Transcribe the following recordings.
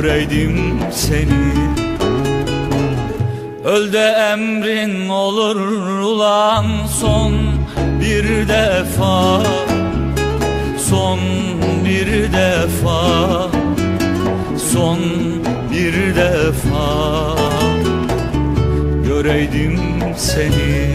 Göreydim seni. Öl de emrin olur ulan son bir defa. Son bir defa. Son bir defa. Göreydim seni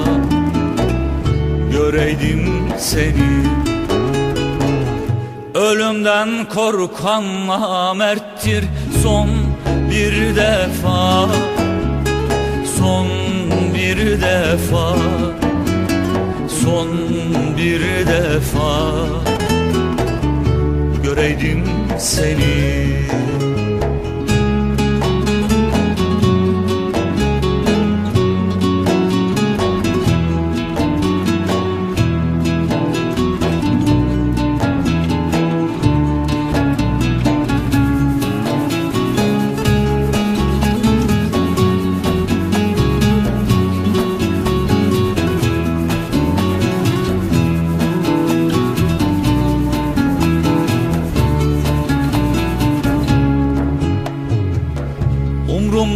göreydim seni. Ölümden korkan namerttir son bir defa. Son bir defa. Son bir defa. Göreydim seni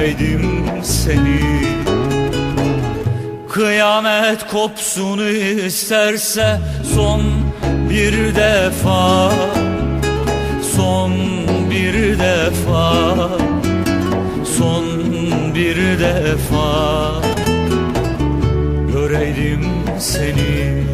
göreydim seni. Kıyamet kopsun isterse son bir defa Son bir defa Son bir defa. Göreydim seni